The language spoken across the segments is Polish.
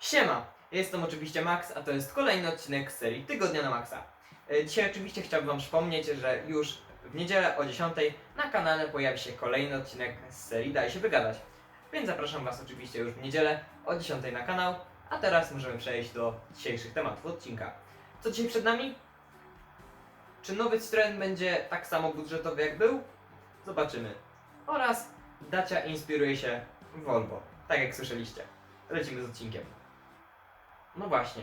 Siema, jestem oczywiście Max, a to jest kolejny odcinek serii Tygodnia na Maxa. E, Dzisiaj oczywiście chciałbym Wam przypomnieć, że już w niedzielę o 10 na kanale pojawi się kolejny odcinek z serii Daj się wygadać. Więc zapraszam Was oczywiście już w niedzielę o 10 na kanał, a teraz możemy przejść do dzisiejszych tematów odcinka. Co dzisiaj przed nami? Czy nowy Citroen będzie tak samo budżetowy jak był? Zobaczymy. Oraz Dacia inspiruje się Volvo, tak jak słyszeliście. Lecimy z odcinkiem. No właśnie.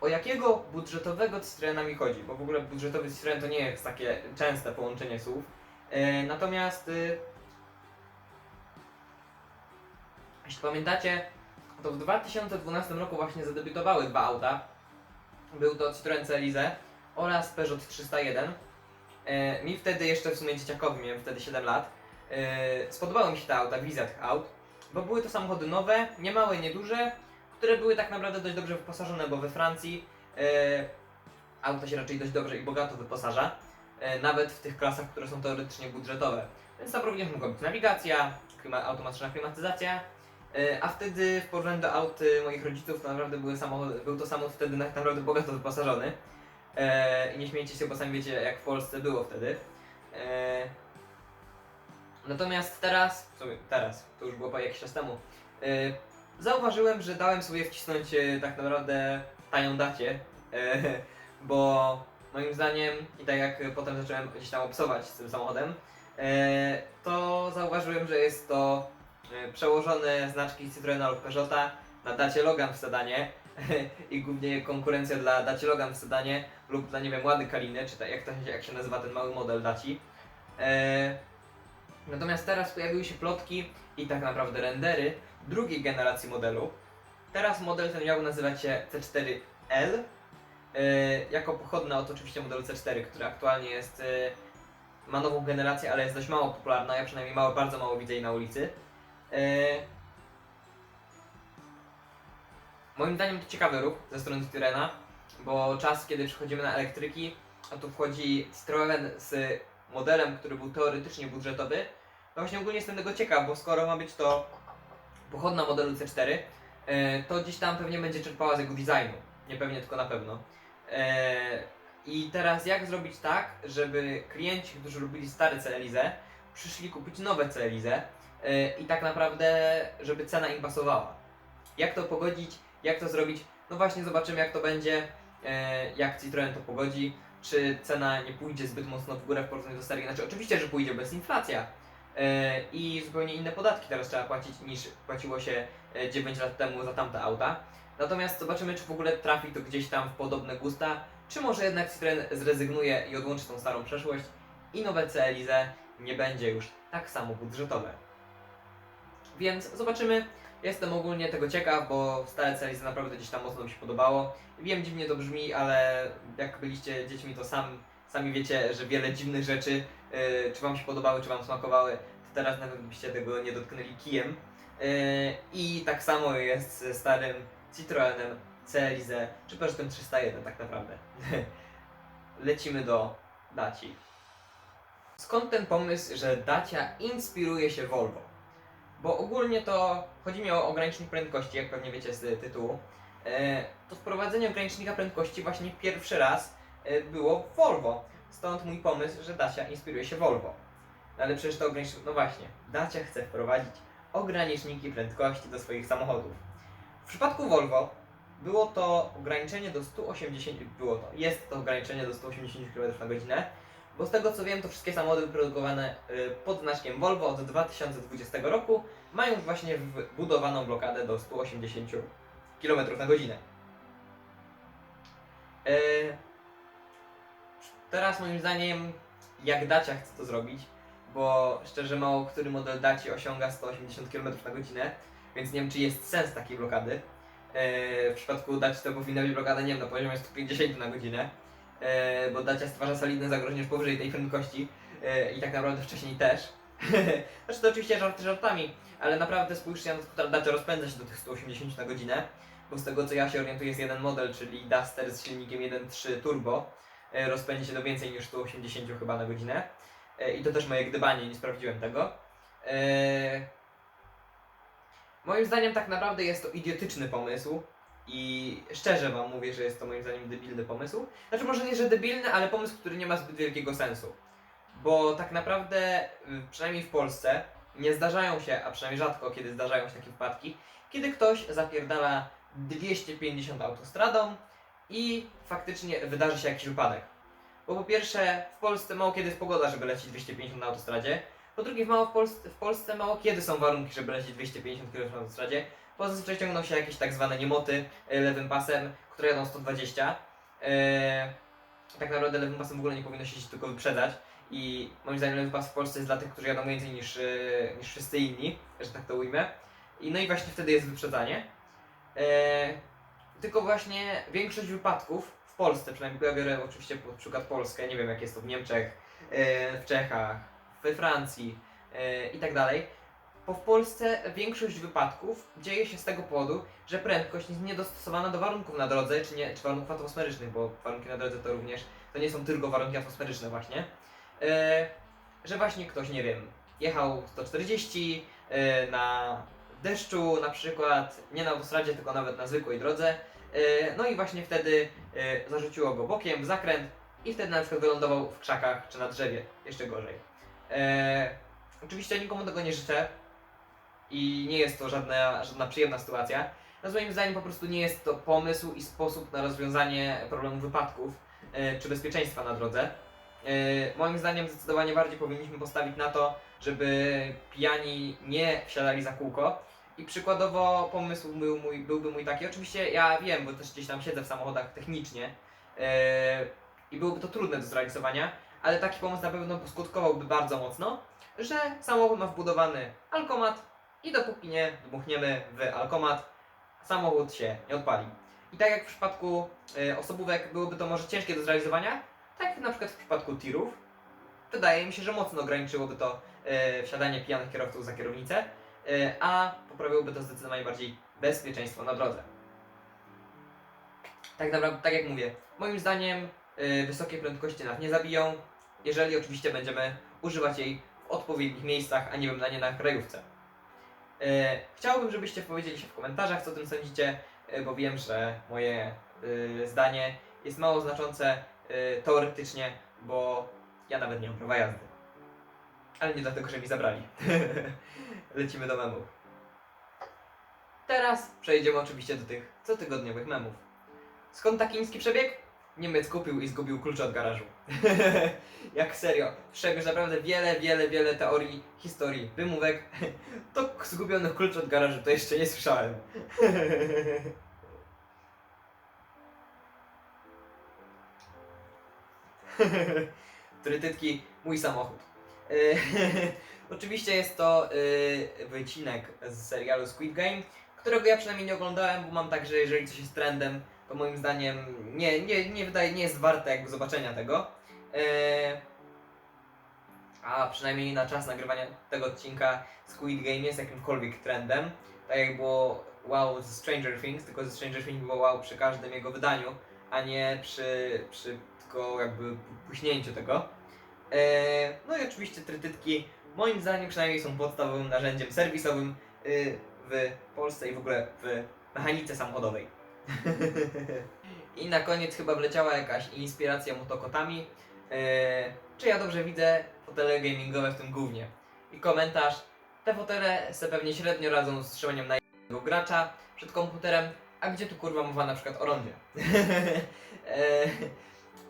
O jakiego budżetowego Citroena mi chodzi? Bo w ogóle budżetowy Citroen to nie jest takie częste połączenie słów. E, natomiast y, jeśli pamiętacie, to w 2012 roku właśnie zadebiutowały dwa auta. Był to Citroen Celize oraz Peugeot 301. E, mi wtedy jeszcze w sumie dzieciakowi, miałem wtedy 7 lat. E, spodobały mi się te auta, wizja tych aut, bo były to samochody nowe, nie małe, nie duże, które były tak naprawdę dość dobrze wyposażone, bo we Francji e, auto się raczej dość dobrze i bogato wyposaża, e, nawet w tych klasach, które są teoretycznie budżetowe. Więc tam również mogła być nawigacja, klima, automatyczna klimatyzacja, e, a wtedy w porównaniu do aut moich rodziców to naprawdę były samochody, był to samochód wtedy tak naprawdę bogato wyposażony. E, I nie śmiejcie się, bo sami wiecie jak w Polsce było wtedy. E, natomiast teraz, w sumie teraz, to już było jakiś czas temu, e, zauważyłem, że dałem sobie wcisnąć e, tak naprawdę tanią dacie, e, bo moim zdaniem i tak jak potem zacząłem gdzieś tam obsować z tym samochodem, e, to zauważyłem, że jest to e, przełożone znaczki Citroena lub Peugeota na dacie Logan w sedanie i głównie konkurencja dla dacie Logan w sedanie lub dla nie wiem Łady Kaliny, czy tak, jak, to, się- jak się nazywa ten mały model daci. E, natomiast teraz pojawiły się plotki i tak naprawdę rendery drugiej generacji modelu. Teraz model ten miał nazywać się C4L, e, jako pochodna od oczywiście modelu C4, który aktualnie jest, e, ma nową generację, ale jest dość mało popularna, ja przynajmniej mało, bardzo mało widzę jej na ulicy. E, moim zdaniem to ciekawy ruch ze strony Citroena, bo czas, kiedy przechodzimy na elektryki, a tu wchodzi Citroen z modelem, który był teoretycznie budżetowy, no właśnie ogólnie jestem tego ciekaw, bo skoro ma być to pochodna modelu C4, e, to gdzieś tam pewnie będzie czerpała z jego designu. Nie pewnie, tylko na pewno. E, I teraz jak zrobić tak, żeby klienci, którzy lubili stare CLIZE, przyszli kupić nowe CLIZE e, i tak naprawdę, żeby cena im pasowała. Jak to pogodzić, jak to zrobić? No właśnie zobaczymy jak to będzie, e, jak Citroen to pogodzi, czy cena nie pójdzie zbyt mocno w górę w porównaniu do starych. Znaczy oczywiście, że pójdzie, bo jest inflacja, E, i zupełnie inne podatki teraz trzeba płacić niż płaciło się e, 9 lat temu za tamte auta. Natomiast zobaczymy, czy w ogóle trafi to gdzieś tam w podobne gusta, czy może jednak Citroen zrezygnuje i odłączy tą starą przeszłość i nowe CLize nie będzie już tak samo budżetowe. Więc zobaczymy. Jestem ogólnie tego ciekaw, bo stare CLize naprawdę gdzieś tam mocno mi się podobało. Wiem, dziwnie to brzmi, ale jak byliście dziećmi, to sam, sami wiecie, że wiele dziwnych rzeczy Yy, czy Wam się podobały, czy Wam smakowały, to teraz nawet byście tego nie dotknęli kijem. Yy, I tak samo jest ze starym Citroenem Celize, czy Peugeotem 301 tak naprawdę. Lecimy do Daci. Skąd ten pomysł, że Dacia inspiruje się Volvo? Bo ogólnie to chodzi mi o ogranicznik prędkości, jak pewnie wiecie z tytułu. Yy, to wprowadzenie ogranicznika prędkości właśnie pierwszy raz yy, było w Volvo. Stąd mój pomysł, że Dacia inspiruje się Volvo. No ale przecież to ogranicznik... No właśnie, Dacia chce wprowadzić ograniczniki prędkości do swoich samochodów. W przypadku Volvo było to ograniczenie do 180... Było to, jest to ograniczenie do 180 km na godzinę, bo z tego co wiem, to wszystkie samochody wyprodukowane y, pod znaczkiem Volvo od 2020 roku mają właśnie wbudowaną blokadę do 180 km na godzinę. E, Teraz moim zdaniem, jak Dacia chce to zrobić, bo szczerze mało który model Daci osiąga 180 km na godzinę, więc nie wiem czy jest sens takiej blokady. Eee, w przypadku Daci to powinna być blokada, nie wiem, na poziomie 150 na godzinę, bo Dacia stwarza solidne zagrożenie już powyżej tej prędkości eee, i tak naprawdę wcześniej też. znaczy to oczywiście żarty żartami, ale naprawdę spójrzcie na to, która Dacia rozpędza się do tych 180 na godzinę, bo z tego co ja się orientuję jest jeden model, czyli Duster z silnikiem 1.3 turbo, e, rozpędzi się do więcej niż 180 chyba na godzinę. E, I to też moje gdybanie, nie sprawdziłem tego. E, Moim zdaniem tak naprawdę jest to idiotyczny pomysł, I szczerze wam mówię, że jest to moim zdaniem debilny pomysł. Znaczy może nie, że debilny, ale pomysł, który nie ma zbyt wielkiego sensu. Bo tak naprawdę, przynajmniej w Polsce, nie zdarzają się, a przynajmniej rzadko kiedy zdarzają się takie wypadki, kiedy ktoś zapierdala 250 autostradą i faktycznie wydarzy się jakiś wypadek. Bo po pierwsze, w Polsce mało kiedy jest pogoda, żeby lecieć 250 na autostradzie. Po drugie, mało w, Polsce, w Polsce mało kiedy są warunki, żeby lecieć 250 km na autostradzie. Bo zazwyczaj ciągną się jakieś tak zwane niemoty e, lewym pasem, które jadą 120. E, tak naprawdę lewym pasem w ogóle nie powinno się tylko wyprzedzać. I moim zdaniem lewy pas w Polsce jest dla tych, którzy jadą więcej niż, e, niż wszyscy inni, że tak to ujmę. I no i właśnie wtedy jest wyprzedzanie. E, tylko właśnie większość wypadków w Polsce, przynajmniej ja biorę oczywiście pod przykład Polskę, nie wiem jak jest to w Niemczech, e, w Czechach, we Francji e, i tak dalej. Bo w Polsce większość wypadków dzieje się z tego powodu, że prędkość jest niedostosowana do warunków na drodze, czy, nie, czy warunków atmosferycznych, bo warunki na drodze to również, to nie są tylko warunki atmosferyczne właśnie. E, że właśnie ktoś, nie wiem, jechał 140 e, na deszczu na przykład, nie na autostradzie, tylko nawet na zwykłej drodze. E, no i właśnie wtedy e, zarzuciło go bokiem w zakręt i wtedy na przykład wylądował w krzakach czy na drzewie, jeszcze gorzej. E, oczywiście nikomu tego nie życzę i nie jest to żadna, żadna przyjemna sytuacja. No moim zdaniem po prostu nie jest to pomysł i sposób na rozwiązanie problemu wypadków e, czy bezpieczeństwa na drodze. E, moim zdaniem zdecydowanie bardziej powinniśmy postawić na to, żeby pijani nie wsiadali za kółko. I przykładowo pomysł był mój, byłby mój taki, oczywiście ja wiem, bo też gdzieś tam siedzę w samochodach technicznie e, i byłoby to trudne do zrealizowania, ale taki pomysł na pewno poskutkowałby bardzo mocno, że samochód ma wbudowany alkomat i dopóki nie dmuchniemy w alkomat, samochód się nie odpali. I tak jak w przypadku e, osobówek byłoby to może ciężkie do zrealizowania, tak na przykład w przypadku tirów, wydaje mi się, że mocno ograniczyłoby to e, wsiadanie pijanych kierowców za kierownicę, e, a poprawiłoby to zdecydowanie bardziej bezpieczeństwo na drodze. Tak naprawdę, tak jak mówię, moim zdaniem e, wysokie prędkości nas nie zabiją, jeżeli oczywiście będziemy używać jej w odpowiednich miejscach, a nie wiem, na nie na krajówce. E, chciałbym, żebyście powiedzieli się w komentarzach, co o tym sądzicie, e, bo wiem, że moje e, zdanie jest mało znaczące teoretycznie, bo ja nawet nie mam prawa jazdy. Ale nie dlatego, że mi zabrali. Lecimy do memów. Teraz przejdziemy oczywiście do tych cotygodniowych memów. Skąd taki niski przebieg? Niemiec kupił i zgubił klucze od garażu. Jak serio. Już naprawdę wiele, wiele, wiele teorii, historii, wymówek. To zgubionych kluczy od garażu to jeszcze nie słyszałem. Trytytki, mój samochód. Oczywiście jest to y, wycinek z serialu Squid Game, którego ja przynajmniej nie oglądałem, bo mam tak, że jeżeli coś jest trendem, to moim zdaniem nie, nie, nie wydaje, nie jest warte jakby zobaczenia tego. E, a przynajmniej na czas nagrywania tego odcinka Squid Game jest jakimkolwiek trendem. Tak jak było wow z Stranger Things, tylko ze Stranger Things było wow przy każdym jego wydaniu, a nie przy, przy tylko jakby puśnięciu tego. E, no i oczywiście trytytki moim zdaniem przynajmniej są podstawowym narzędziem serwisowym y, w Polsce i w ogóle w mechanice samochodowej. I na koniec chyba wleciała jakaś inspiracja motokotami. E, czy ja dobrze widzę fotele gamingowe w tym głównie? I komentarz. Te fotele se pewnie średnio radzą z trzymaniem na jednego gracza przed komputerem, a gdzie tu kurwa mowa na przykład o rondzie? e,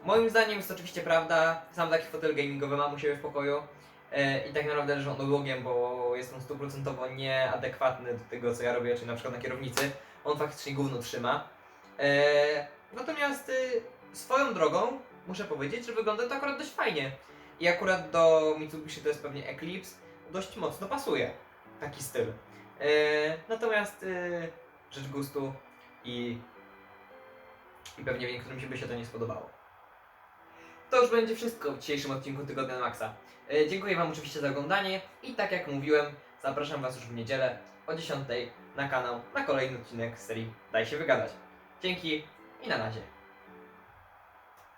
moim zdaniem jest to oczywiście prawda. Sam taki fotel gamingowy mam u siebie w pokoju. E, I tak naprawdę leży on odłogiem, bo jest on stuprocentowo nieadekwatny do tego, co ja robię, czyli na przykład na kierownicy. On faktycznie gówno trzyma. E, natomiast y, swoją drogą muszę powiedzieć, że wygląda to akurat dość fajnie. I akurat do Mitsubishi to jest pewnie Eclipse dość mocno pasuje taki styl. E, natomiast y, rzecz gustu i, i pewnie niektórym się by się to nie spodobało. To już będzie wszystko w dzisiejszym odcinku Tygodnia na Maxa. E, dziękuję Wam oczywiście za oglądanie i tak jak mówiłem, zapraszam Was już w niedzielę o 10 na kanał na kolejny odcinek serii Daj się wygadać. Dzięki i na razie.